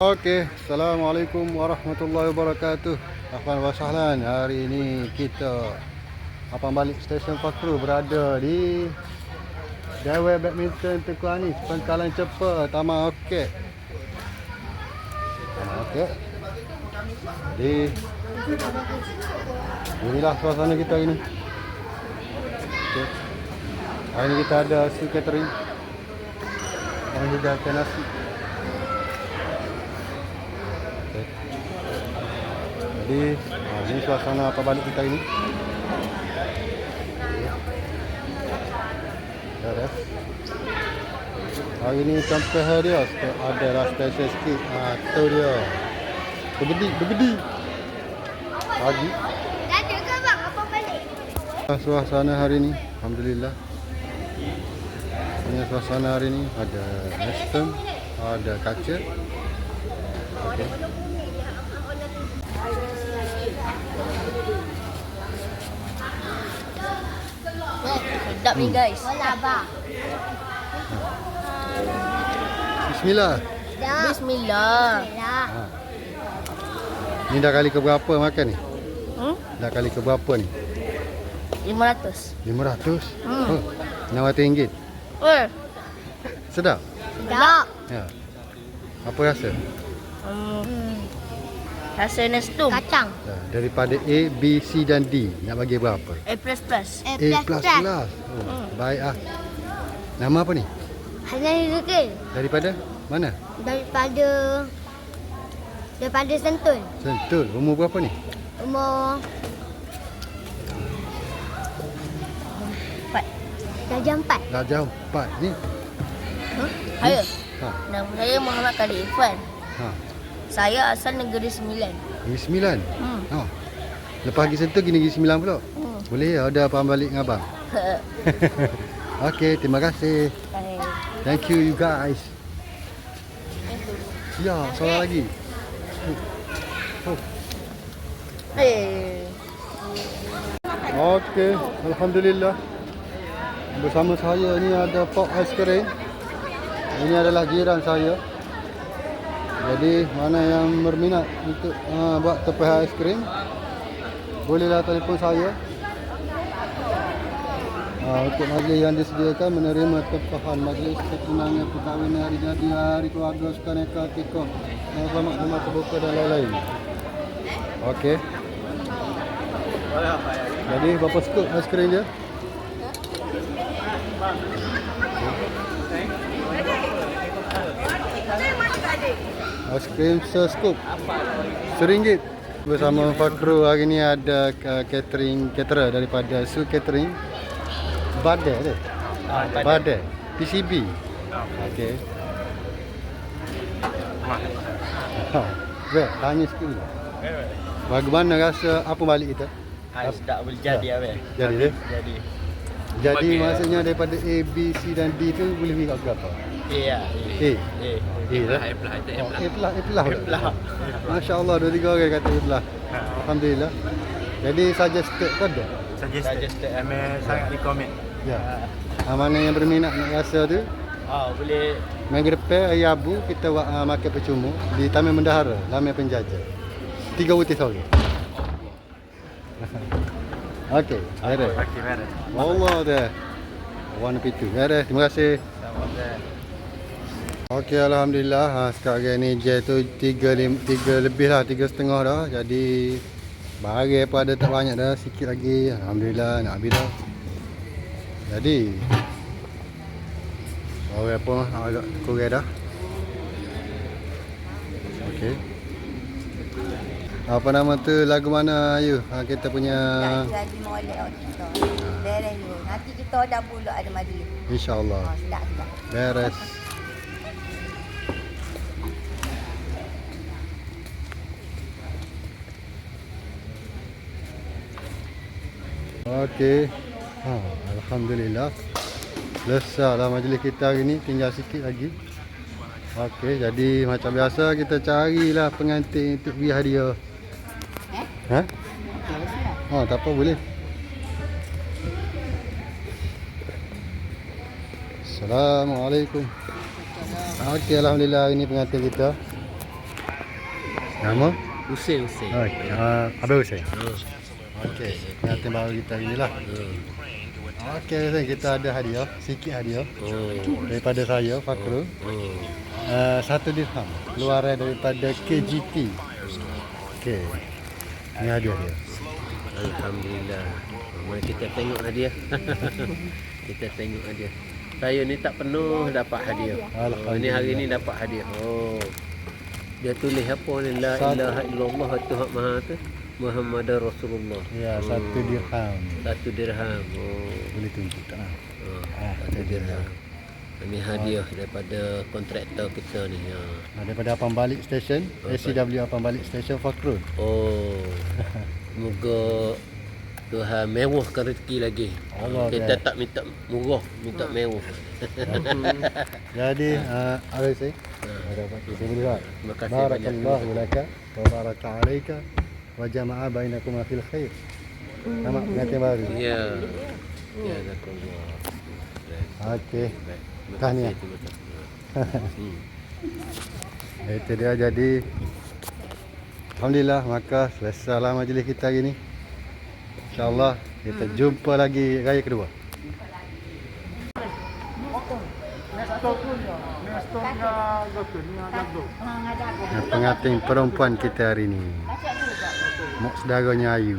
Okey, Assalamualaikum warahmatullahi wabarakatuh. Ahlan wa sahlan. Hari ini kita Abang balik stesen Fakru berada di Dewan Badminton Tengku Anis, Pengkalan Cepa, Taman Okey. Taman Okey. Jadi inilah suasana kita hari ini. Okey. Hari ini kita ada si catering. Yang hidangkan nasi. Jadi ha, ini suasana apa balik kita ini. Dah dah. Hari ini sampai hari dia spe- adalah special sikit. Ha, tu dia. Begedi, begedi. Pagi. Dah ada ke bang? Apa balik? Suasana hari ini, Alhamdulillah. Ini suasana hari ini ada nestem, ada kaca. Okey. Sedap ni guys. Wala bang. Bismillah. Dah. Bismillah. Ha. Ni dah kali ke berapa makan ni? Hmm? Dah kali ke berapa ni? 500. 500? Hmm. Oh, RM600. Eh. Sedap? Sedap. Ya. Apa rasa? Hmm. Rasa nestum. Kacang. Ya, daripada A, B, C dan D. Nak bagi berapa? A plus plus. A plus plus. Oh, Hmm. baik ah. Nama apa ni? Hanya Zukir. Daripada mana? Daripada daripada Sentul. Sentul. Umur berapa ni? Umur Empat. darjah empat. Jauh 4 ni. Hmm? Saya. Ha. Nama saya Muhammad Khalid Irfan. Ha. Saya asal negeri Sembilan. Negeri Sembilan. Hmm. Ha. Lepas pergi Sentul pergi Negeri Sembilan pula. Hmm. Boleh ada apa balik dengan abang? Okey, terima kasih. Thank you you guys. Ya, seorang lagi. Oh. Eh. Okey, alhamdulillah. Bersama saya ni ada pop ais kering. Ini adalah jiran saya. Jadi mana yang berminat untuk uh, buat tepian ais krim, bolehlah telefon saya. Uh, untuk majlis yang disediakan menerima tempahan majlis ketunangan perkahwinan hari jadi hari keluarga suka neka tikok uh, selamat selamat terbuka dan lain-lain. Okey. Jadi berapa scoop ais krim dia? Ais krim se-scoop. Seringgit. Bersama Fakru hari ni ada uh, catering caterer daripada Su Catering. Badai tu. Badai. PCB. Okey. Ha. Weh, tanya sikit dulu. Bagaimana rasa apa balik kita? Ais tak boleh jadi Ya. Jadi? Jadi. Jadi Bagi- maksudnya daripada A, B, C dan D tu boleh pergi kat berapa? Eh ya. A. Eh. A dah? A plus, itu A Oh, plus. A plus, A plus. A. Masya Allah, dua tiga orang kata A plus. Alhamdulillah. Jadi suggested tu ada? Suggested. Ame sangat recommend. Ya. Ha, mana yang berminat nak rasa tu, Ah, boleh minggu depan hari Abu kita buat uh, makan percuma di Taman Bendahara, Laman Penjajah. Tiga putih sore. Okey, beres. Okey, beres. Allah dah. Warna pitu. Beres. Terima kasih. Sama-sama. Okey alhamdulillah. Ha, sekarang ni je tu 3 lim, 3 lebih lah 3 setengah dah. Jadi barang apa ada tak banyak dah sikit lagi. Alhamdulillah nak habis dah. Jadi barang apa agak kurang dah. Okey. Apa nama tu lagu mana Ayu? Ha, kita punya lagi molek kita. Beres you. Nanti kita dah pula ada majlis. insyaallah Oh, sedap sedap. beres Okey. Ha, alhamdulillah. Selesailah majlis kita hari ni, tinggal sikit lagi. Okey, jadi macam biasa kita carilah pengantin untuk beri hadiah. Eh? Ha? Ha, tak apa boleh. Assalamualaikum. Okey, alhamdulillah hari ni pengantin kita. Nama? Usin usin. Oh, uh, Abang Hussein. Oh. Okey, pengantin baru kita hari lah. Hmm. Okey, kita ada hadiah, sikit hadiah Oh. daripada saya, Fakrul. Oh. Uh, satu dirham, keluaran daripada KGT. Okey, ini hadiah dia. Alhamdulillah. Mari kita tengok hadiah. kita tengok hadiah. Saya ni tak penuh dapat hadiah. Oh, ini hari ni dapat hadiah. Oh. Dia tulis apa ni? La ilaha illallah Tuhan Maha tu. Muhammad Rasulullah. Ya, satu dirham. Satu dirham. Oh. Boleh tunjuk tak? oh. Ah, Satu dirham. Ini hadiah daripada kontraktor kita ni. Ya. Ah, Daripada Apam Balik Station, SCW Apam Balik Station Fakrul. Oh. Moga Tuhan mewahkan rezeki lagi. Allah Kita kan. tak minta murah, minta mewah. Jadi, uh, apa saya? Tak? Terima kasih Barakallahu laka wa baraka alaika wa jama'a bainakum fil khair. Nama pengantin baru. Ya. Ya, zakallah. Okey. Tahniah. kasih, terima kasih. Hmm. Itu dia jadi Alhamdulillah maka selesailah majlis kita hari ni. InsyaAllah kita jumpa lagi raya kedua. Yang pengantin perempuan kita hari ni. Mox Dago Nyayu.